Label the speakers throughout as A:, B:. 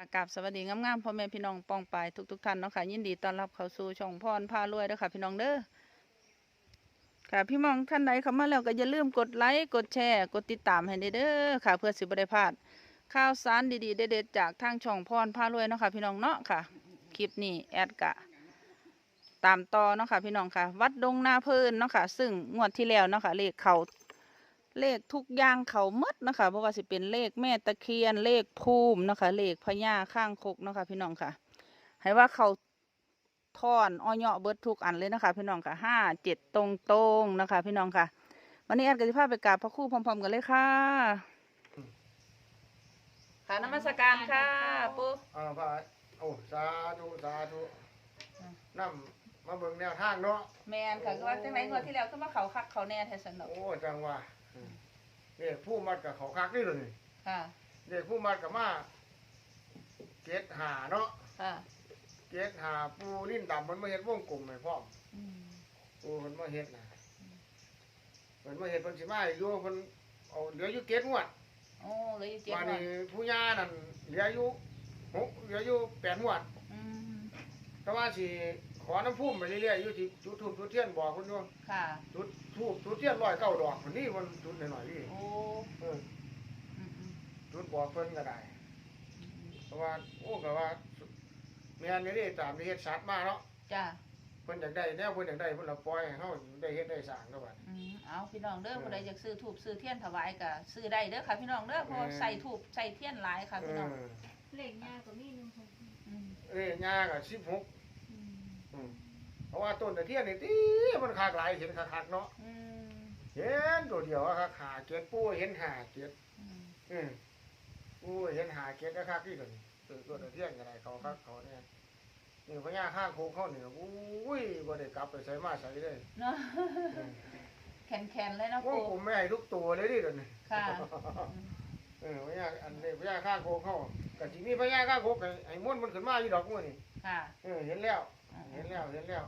A: อากาบสวัสดีงามๆพ่อแม่พี่น้องปองปายทุกๆท่านเนาะค่ะยินดีต้อนรับเข้าสู่ช่องพรพารวยเด้อค่ะ พี่น้องเด้อค่ะพี่มองท่านใดเข้ามาแล้วก็อย่าลืมกดไลค์กดแชร์กดติดตามให้ได้เด้อค่ะ เพื่อสิบได้พลาดข่าวสารดีๆเด็ดๆจากทางช่องพรพารวยเนาะค่ะ พี่น้องเนาะค่ะคลิปนี้แอดกะตามต่อเนาะค่ะพี่น้องค่ะ วัดดงนาเพิ่นเนาะค่ะ ซึ่งงวดที่แล้วเนาะค่ะเลขเขา เลขทุกอย่างเขาหมดนะคะเพราะว่าสิเป็นเลขแม่ตะเคียนเลขภูมินะคะเลขพญาข้างคกเนาะคะ พี่น้องค่ะ ให้ว่าเขาท่อนอ้อยเหาะเบิดทุกอันเลยนะคะ พี่น้องค่ะห้าเจ็ดตรงตรงๆนะคะ พี่น้องค่ะ วันนี้แอดก็จะพาไปกราบพระครู่พร้อม ๆ กันเลยค่ะค่ะนมัสการค่ะปู่
B: อ่าพระโอ้สาธุสาธุนำมาเบิ่งแนวทางเนาะ
A: แมนค่ะคือว่าจังไหนงวดที่แล้วก็มาเขาคักเขาแน่แท้สนุก
B: โอ้จังว่า เด็กผู้มัดกับเขาคักนี่เลย
A: ค่ะ
B: เด็กผู้มัดกับมาเกตหาเนาะ
A: ค่ะ
B: เกตหาปูนิ่นดำมันมาเฮ็ดวงกลมให้พร้อม
A: อืม
B: ปูมันมาเฮ็ดนะมันมาเฮ็ดเพิ่นสิมาอยู่เพิ่นเอาเหลืออยู่เกตงวด
A: โอ้เหลยเจ็ด
B: วัน
A: วัน
B: นี้ผู้ย่านั่นเหลืออยู่หกเหลืออยู่แปดงวด
A: อืม
B: แต่ว่าสิ ขอน้ำพุ่มไปเรื่อยๆอยู่ที่จุดทูบจุดเทียนบอกคนอยู่
A: ค่ะ
B: จุดทูบจุดเทียนร้อยเก้าดอกคนนี้มันจุดหน่อยๆนี่
A: โอ้
B: เออ
A: อืมอืม
B: จุดบอกเพิ่นก็ได้เพราะว่าโอ้ก็ว่าแม่นนี่นี่ตามที่เฮ็ดสัตว์มาเนาะ
A: จ้า
B: เพิ่นอยากได้แนวเพิ่นอยากได้เพิ่นละปล่อยให้เฮาได้เฮ็ดได้สร้างก็ว่า
A: อืมเอาพี่น้องเด้อ
B: เออ
A: ผู้ใดอยากซื้อถูกซื้อเทียนถวายก็ซื้อได้เด้อค่ะพี่น้องเด้อเพราะว่า
B: เออ
A: ใส่ถูกใส่เทียนหลายค่ะ
B: เอ
A: พี่น้อง
B: อ
C: เหล็กยาก็มีหนึ่งหก
A: อืม
B: เอ้ยย่าก็16
A: อืม
B: อืมเพ ราะว่าต้นตะเทียนนี่ติมันคากหลายเห็นคักๆเนาะ
A: อืม
B: เห็นตัวเดียวอะคักหาเกียรติปูเห็นหาเกียรติ
A: อืม
B: อืมปูเห็นหาเกียรติคักๆนี่ตัวนี้ตัวตัวตะเทียนก็ได้เขาคักเขาเนี่ยนี่พญาข้างโคกเขานี่อุ้ยบ่ได้กลับไปใส่มาใส่เลย
A: เนาะ
B: อืม
A: แข็งแข็งๆเลยเนาะ
B: โอ้
A: ปู
B: ผมไม่ให้ทุกตัวเลยดิเดี๋ยวนี้
A: ค่ะ
B: เออพญาอันนี้พญาข้างโคกเขาก็สิมีพญาข้างโคกไอ้ไอ้ม้วนมันขึ้นมาอยู่ดอกมื้อนี่
A: ค่ะ
B: เออเห็นแล้ว เห็นแล้วเห็นแล้ว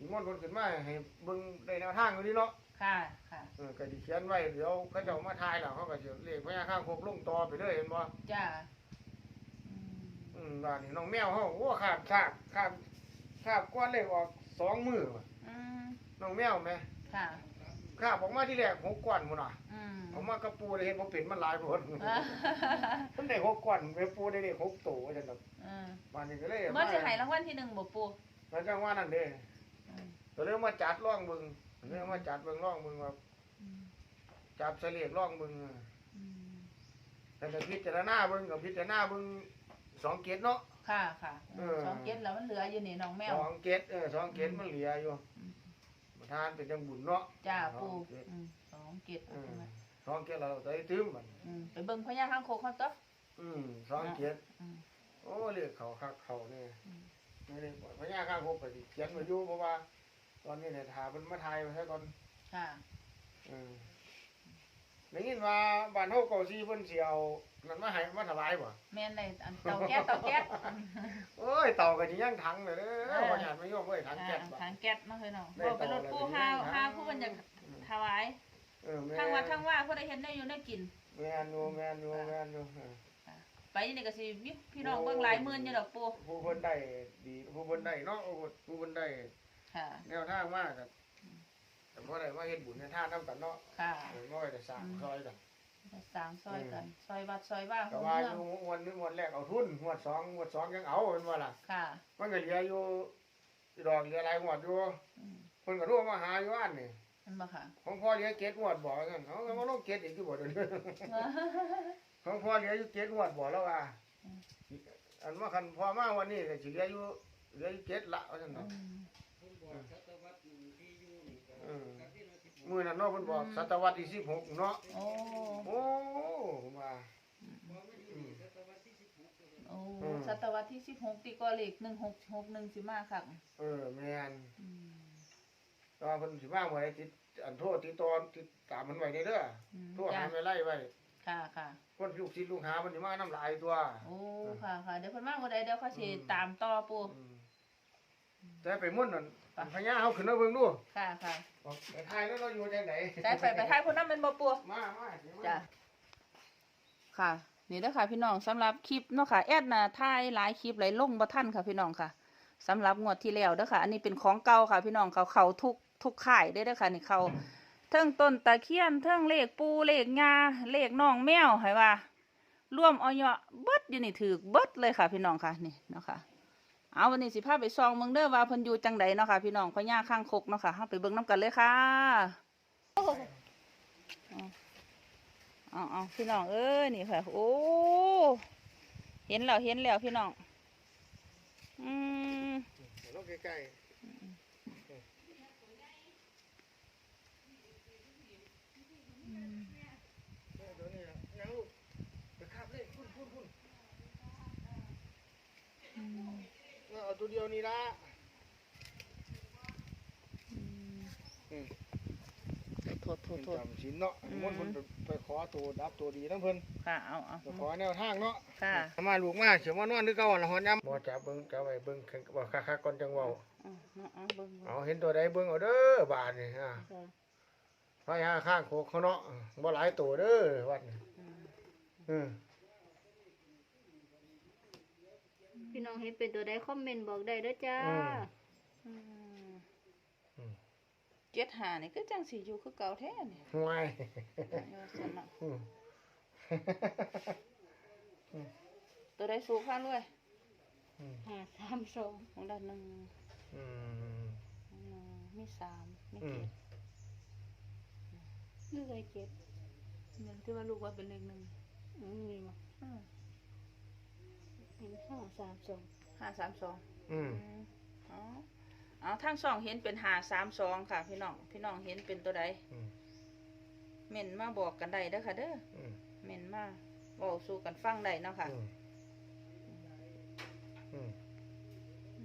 B: อีม้วนมันขึ้นมาให้เบิ่งได้แนวทางอยู่นี่เนาะ
A: ค่ะค่ะ
B: เออก็สิเขียนไว้เดี๋ยวเขาจะเอามาทายแล้วเขาก็จะเรียกพญาข้างโคกลงต่อไปเลยเห็นบ่
A: จ้าอืม
B: อืมว่านี่น้องแมวเฮาโอ้ขาดขาดขาดขาดก้อนเลขออกสองมือว่ะ
A: อืม
B: น้องแมวแม่
A: ค่ะ
B: ขาบออกมาที่แรกหกก้อนหมดน่ะ
A: อืม
B: เอามากระปูได้เห็นบ่เป็นมันหลายโพด
A: อ่า
B: มันได้หกก้อนไปปูได้ได้หกตัวว่าจังดอก
A: อืม
B: บ้านนี้ก็เลย
A: เมื่อจะให้รางวัลที่หนึ่งบ่ปู
B: มันจังว่านั่นเด้
A: อืม
B: ก็เลยมาจัดร่องเบิ่งเลยมาจัดเบิ่งร่องเบิ่งว่า
A: อืม
B: จับเสลียกร่องเบิ่ง
A: อืม
B: แต่ก็พิจารณาเบิ่งกับพิจารณาเบิ่งสองเกตเนาะ
A: ค่ะค่ะ
B: เออ
A: สองเก็ดแล้วมันเหลืออยู่นี่น้องแมว
B: สองเกตเออสองเกตมันเหลืออยู่
A: อืม
B: ประธานเป็นจังบุญเนาะ
A: จ้าปู
B: สองเกต
A: อืมสองเก็ด
B: เออสองเกตเราใส่ตื้มมัน
A: อืมไปเบิ่งพญาข้างโคกเขาตัว
B: อืมสองเกต
A: อืม
B: โอ้เรียกเขาคักเขาเนี่ย
A: อืม
B: นี่นี่พญาข้างคกก็สิเขียนมาอยู่เพราะว่า ตอนนี้เนี่ยถาเป็นมาทายมาใช้ก่อน
A: ค่ะ
B: อืมได้ยินว่าบ้านเฮาเก่าซีเพิ่นสิเอานั่นมาให้มาถวายบ่
A: แม่นเลยอันเตาแก๊สเตาแก๊ส
B: โอ้ยเต่าก็สิยังถังเลยเด้
A: เอ
B: อ
A: อ
B: บ่ญาติไม่ยอมเอ้ยถังแก๊สบ่
A: ทางแก๊สมาเลยเนาะ
B: ได้
A: บอกไปรถ
B: เตา
A: ปู
B: แล้ว
A: หา
B: ได้
A: หาผู้เพิ่นอยากถวาย
B: เออแม่
A: ทางวัดทางว่าผู้ใดเห็นได้อยู่ได้กิน
B: แม่นอยู่แม่นอยู่แม่นอยู่เออ
A: ไปนี่ก็สิมีพี่น้องเบิ่งหลายหมื่นอยู่ดอกปู
B: ผู้เพิ่นได้ดีผู้เพิ่นได้เนาะผู้เพิ่นได้
A: ค่ะ
B: แนวทางมากก็แต่บ่ได้มาเฮ็ดบุญในทานนํกันเนาะ
A: ค่ะ
B: เออบ่ได้สร้างซอยกัน
A: สร้างซอยกัน ซอยวัดซอยว่า
B: ก็
A: หัว
B: ว่า
A: เมื
B: อ
A: อง
B: ยู่งวดหนึงงวดแรกเอาทุนงวดสองงวดสองยังเอาเป็นว่าล่ะ
A: ค่ะ
B: มันก็เหลืออยู่ดอกเหลือหลายงวดอยู่
A: อืม
B: เพิ่นก็โทรมาหาอยู่อันนี่
A: นั่นบ่ค่ะ
B: ของพ่อเหลือเจ็ดงวดบ่ซั่นเขาก็มาลงเจ็ดอีกคือบ่เดี๋ยวนี้ ของพ่อเหลืออยู่เจ็ดงวดบ่แล้วว่า
A: อืม
B: อันว่าคันพ่อมาวันนี้ก็สิเหลืออยู่เหลืออยู่เจ็ดละว่าซั่น
A: อื
B: เนาะ
A: ม
B: เออมื้อนั้นเนาะเพิ่นบอกศตวรรษที่16เนาะ
A: โอ้
B: โอ้ผมว่าอืม
A: โอ้
B: อืม
A: ศตวรรษที่16ตีก็เลข1661สิมาค่ะ
B: เออแม่น
A: อืม
B: ก็เพิ่นสิมาเมื่อใดติดอันโทษติดตอนติดตามมันไว้เด้อ
A: อืม
B: โทษ
A: จ้ะ
B: หาไม่ไล่ไว้
A: ค่ะค่ะ
B: คนลูกศิษย์ลูกหามันสิมาน้ำลายตัว
A: โอ้ ค่ะค่ะ เดี๋ยวเพิ่นมาบ่ได้เดี๋ยวเขาสิ
B: อืม
A: ตามต่อปู
B: อืม แต่ไปมุ่นนั่น
A: ไป
B: พญาเฮาขึ้นมาเบิ่งดู
A: ค่ะค่ะ
B: บอกไปทายแล้วเราอยู่จังได๋
A: ได้ไปไปทายคนนั้นเป็นบ่ปู
B: มามาสิมา
A: จ้ะค่ะ นี่เด้อค่ะพี่น้องสำหรับคลิปเนาะค่ะ แอดน่ะถ่ายหลายคลิปหลายลงบ่ทันค่ะพี่น้องค่ะสำหรับงวดที่แล้วเด้อค่ะ อันนี้เป็นของเก่าค่ะ พี่น้องเขาเขาทุกทุกข่ายได้อเด้อค่ะนี่เขาเทิงต้นตะเคียนเทิงเลขปูเลขงาเลขน้องแมวให้ว่าร่วมเอาเยาะเบิดอยู่นี่ถือเบิดเลยค่ะ พี่น้องค่ะนี่เนาะค่ะ เอาวันนี้สิพาไปซองเมืองเด้อว่าเพิ่นอยู่จังใดเนาะค่ะพี่น้องพญาข้างคกเนาะค่ะเฮาไปเบิ่งน้กันเลยค่ะเอาเอาพี่น้องเอ้ยนี่ค่ะโอ้เห็นแล้วเห็นแล้วพี่น้องอืม
B: ใกล้ๆเออเดี๋ยวนี้นะยังลูกไปคาบเลขพุ่นพุ่นพุ่นเอา ตัวเดียวนี่ละ
A: โทษโท
B: เพิ่
A: ษ
B: น
A: โทษ
B: จำศีลเนาะ
A: อืม
B: มันเพิ่นไปไปขอตัวดับตัวดีทั้งเพิ่น
A: ค่ะเอาเอา
B: ไปขอแนวทางเนาะ
A: ค่ะ
B: เอามาลูกมาเสียมานอนคือเก่าหั่นล่ะฮอดยามบ่จับเบิ่งจับไว้เบิ่งว่าคักๆก่อนจังเว้า
A: เอาเอาเอาเบิ่ง
B: เอาเห็นตัวใดเบิ่งเอาเด้อบาดนี่ฮะ
A: ค่ะ
B: พระยาข้างโคกเขาเนาะบ่หลายตัวเด้อวัดนี่
A: อืม
B: อืม
C: พี่น้องเห็นเป็นตัวใดคอมเมนต์บอกได้เด้อจ้า
A: อืมเจ็ดหานี่ก็จังสิอยู่คือเก่าแท้นี่
B: ห่วย
A: โยสนเนาะ
B: อืม
A: ตัวใดสูงข้าด้วย
C: ห้าสามสอง
A: ของด้านหนึ่ง
B: อืม
A: หนึ่งมีสามมี
B: อืม
A: เจ็ด
C: นี่เลยเจ็ด
A: มันที่ว่าลูกว่าเป็นเลขหนึ่ง
C: อืมมีมา
A: อืม
C: เห็นห้าสามสอง
A: ห้าสามสอง
B: อืม
A: อ๋อเอาทั้งสองเห็นเป็นหาสามสองค่ะ พี่น้องพี่น้องเห็นเป็นตัวใด
B: อืม
A: เม่นมาบอกกันได้เด้อค่ะ เด้อ
B: อืม
A: เม่นมาบอกสู่กันฟังได้เนาะค่ะ
B: อืมอืม
A: อื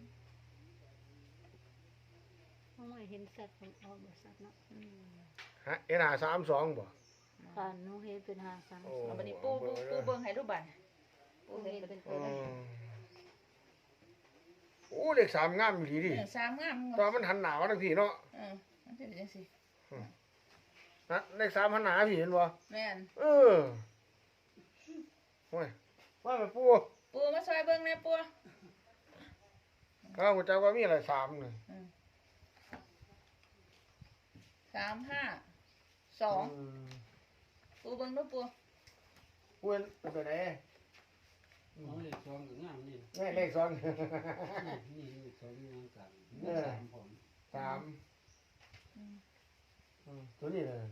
A: ม
C: เพราะว่าเห็นสัตว์มันออกบ่สัตว์เนาะ
A: อืม
B: ฮะเอ็นหาสามสองบ่
C: ค่ะหนูเห็นเป็นห้าสาม
B: โอ้
C: สอง
A: เอาบันนี้ปูปูปูเบิ่งให้ดูบันปูเห็นเป็น
B: อื
A: ตัวใด
B: มโอ้เลขสามงามอยู่ดีดิ
A: เออสามงาม
B: ตอนมันหันหนาวทั้งพี่เนาะ
A: เออมันจะเป็นจังซี่
B: นะเลขสามหันหนาพี่เห็นบ่
A: แม่น
B: เออโอ้ยว่าไปปู
A: ปูมาซอยเบิ่งแหน่ปู
B: ข้าวกูจะว่ามีอะไรสามเลย
A: สามห้า สอง
B: ม
A: ปูเบิ่งดูปู
B: ปูเป็นเป็นตัวไหน
D: เอาเลขสองก็งามนี่
B: แม่เลขสอง
D: นี่เลขสองงามกัน
B: เออ
D: สามผม
B: สามอืมตัวนี้เลย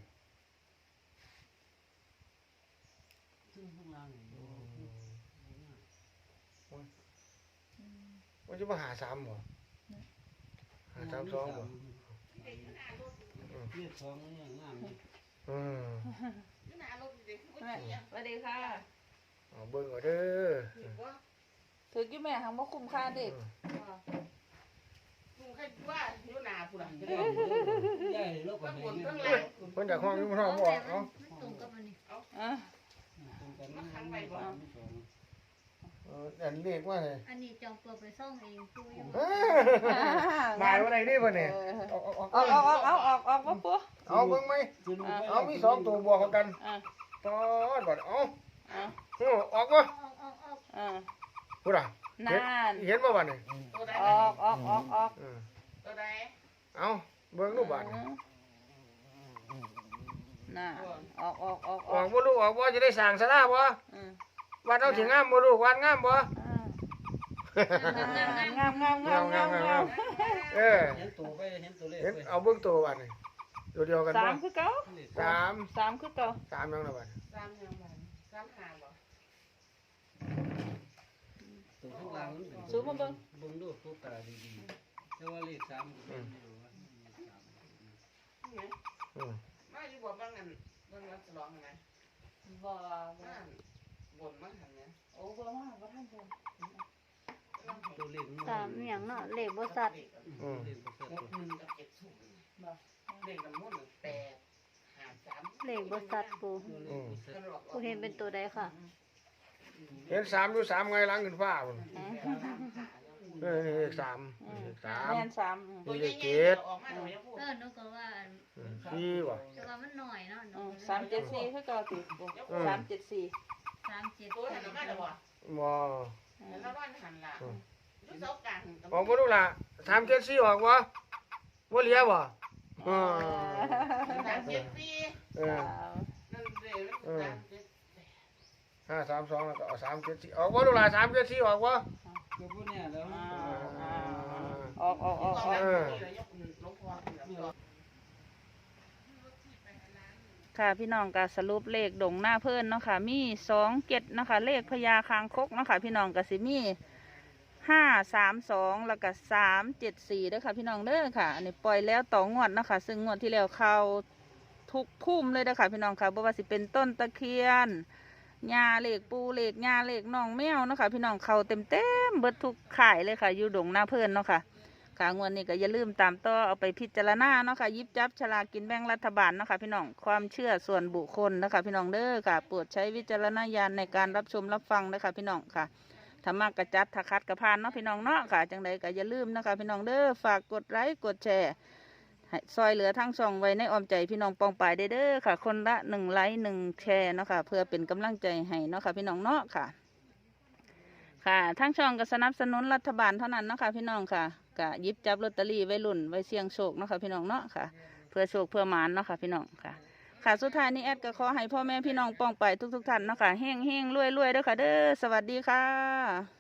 D: ซึ่งข้างล่างนี่โอ้โหงาม
B: มันจะมาหาสามบ่หาสามสองบ่
D: เลขสองนี่งามนี่
B: อืม
A: แม่สวัสดีค่ะ
B: เอาเบิ่งเอาเด้อ
A: ถือกี่แม่หังบ่คุ้มค่าเด็ก
E: ลุงใครว่าอยู่หนาผู้หลัง
D: ใหญ่โลกก
E: ก็
D: ว่า
E: บน
D: นี้
E: ข้างห
D: ต
E: ลัง
B: เพิ่นอยากห้องอยู่บ่ห้องบ่เอา
C: มันตรงกับอันนี้
A: อะ
D: รงกันนี่มันมีสอง
B: เอออันเลขว่าไง
C: อันนี้จองเปิดไปซ่องเองปูยัง
B: เอ้ยหมายว่าไหนนี่เพิ่นเนี่ยเอาเอาเอา
A: ออกออกออกออกออกบ่ปู
B: เอาเบิ่งไหม
D: สิลูกไป
B: เอามีสองตัวบวกเข้ากัน
A: อะ
B: ตอดบ่เอา
A: อะ
B: โอ้ออกบ่
C: ออกออกออก
A: อะ
B: พูดอะ
A: นาน
B: เห็นบ่บัดนี่
E: ตัวใด
A: ออกออกออกออก
B: อืม
E: ตัวใด
B: เอาเบิ่งรูปบัดนี่
A: น่ะออกออกออก
B: ออกบ่ลูกออกบ่จะได้สร้างศาลาบ่
A: อืม
B: วัดเอาสิงามบ่ลูกวัดงามบ่
A: งามงามงามงามงาม
B: เออ
D: เห็นตัวไปเห็นตัวเลข
B: เห็น
D: ไป
B: เอาเบิ่งตัวบัดนี่ ตัวเดียวกัน
A: สา
B: บ่
A: มคือเก่า
B: สาม
A: สามคือเก่า
B: สามยังละบัด
E: สามยังไงสามหาบ่
D: ตัวข้างล่างมันเป็น
A: สูงมาเบิ่ง
D: เบิ่งดูตัวตาดีๆแต่ว่าเลขสามก็เป็นอยู่ว่าเลขสาม
E: นี่ไง
B: อืม
E: มาอยู่บ่บางอันบางวันฉลองไง
A: บ่
E: มาบนมาหันเนี่ย
A: โอ้บ่มาบ่ทันเพิ่น
D: ตัวเลขน
C: สามอหย่างเนาะเลขบ่สัตว์
B: อืม
D: เลขบ่
E: ห
D: เสร็จ
E: กหนึ่งกับเจ็ดศูนย์ เด็กน้ำมันแปดหาสาม
C: เลขบ่สัตว์ปู
D: ตัวเลขบ่เสร็จ
C: ปูเห็นเป็นตัวใดค่ะ
B: เห็นสามอยู่สามไงหลังขึ้นฟ้าพุ่น
C: อืม
B: เออนี่เลขสามเลขสาม
A: แม่นสามอืม
B: นี่
E: ตัว
B: เล
E: ให
B: ข
E: ญ่
B: เจ็ด
E: ๆออกมาหน่อยนะพูด
C: เออหนูก็ว่าอัน
B: อืมสี่บ่
C: แต่ว่ามันหน่อยเนาะหนู
A: อืมสามเจ็ดสี่คือเก่าติ
B: อืม
A: สามเจ็ดสี่
C: สามเจ็ด
E: ตัวหันออกมาแล้วบ่
B: บ่
E: เห็นแล้วว่าหันล่ะดูเสากลาง
B: ออกบ่ลูกล่ะสามเจ็ดสี่ออกบ่บ่เหลีย บ่อืม
E: สามเจ็ดสี่
B: เออ
E: นั่นเด้อสามเจ็ด
B: ห้าสามสองแล้วก็เอาสามเจ็ดสี่ออกบ่ลูกล่ะสามเจ็ดสี่ออกบ่
D: คือพูดเนี่ยแล้ว
A: อ่าอ่าออกออกออกออก
B: เออ
E: หลวงพ่อเดี๋ยว
A: ค่ะพี่น้องก็สรุปเลขดงหน้าเพิ่นเนาะค่ะ มีสองเจ็ดเนาะค่ะเลขพญาคางคกเนาะค่ะพี่น้องก็สิมี ห้าสามสองแล้วก็สามเจ็ดสี่ด้อค่ะพี่น้องเด้อค่ะ อันนี้ปล่อยแล้วต่องวดนะค่ะซึ่งงวดที่แล้วเขาทุกพุ่มเลยเด้อค่ะพี่น้องค่ะบ่ว่าสิเป็นต้นตะเคียนหญ้าเหลขปูเหลขหญ้าเหลขน้องแมวนะคะพี่น้องเขาเต็มเต็มเบิดทุกข่ายเลยค่ะ อยู่ดงหน้าเพิ่นเนาะค่ะค่ะงวดนี้ก็อย่าลืมตามต่อเอาไปพิจารณาเนาะค่ะยิบจับฉลากกินแบ่งรัฐบาลเนาะค่ะพี่น้องความเชื่อส่วนบุคคลนะคะพี่น้องเด้อค่ะโปรดใช้วิจารณญาณในการรับชมรับฟังนะคะพี่น้องค่ะ ธรรมะกระจัดทะคัดกระพานเนาะพี่น้องเนาะค่ะ จังใดก็อย่าลืมนะคะพี่น้องเด้อฝากกดไลค์กดแชร์ซอยเหลือทั้งสองไว้ในอ้อมใจพี่น้องปองปายได้เด้อค่ะ คนละหนึ่งไลค์หนึ่งแชร์เนาะค่ะ เพื่อเป็นกำลังใจให้เนาะค่ะ พี่น้องเนาะค่ะ ค่ะทั้งช่องก็สนับสนุนรัฐบาลเท่านั้นเนาะค่ะ พี่น้องค่ะก็หยิบจับลอตเตอรี่ไว้ลุ่นไว้เสี่ยงโชคเนาะค่ะพี่น้องเนาะค่ะ เพื่อโชคเพื่อมานเนาะค่ะพี่น้องค่ะ ค่ะสุดท้ายนี้แอดก็ขอให้พ่อแม่พี่น้องป้องไปทุกๆท่านเนาะค่ะเฮงเฮงรวยรวยๆเด้อค่ะเด้อสวัสดีค่ะ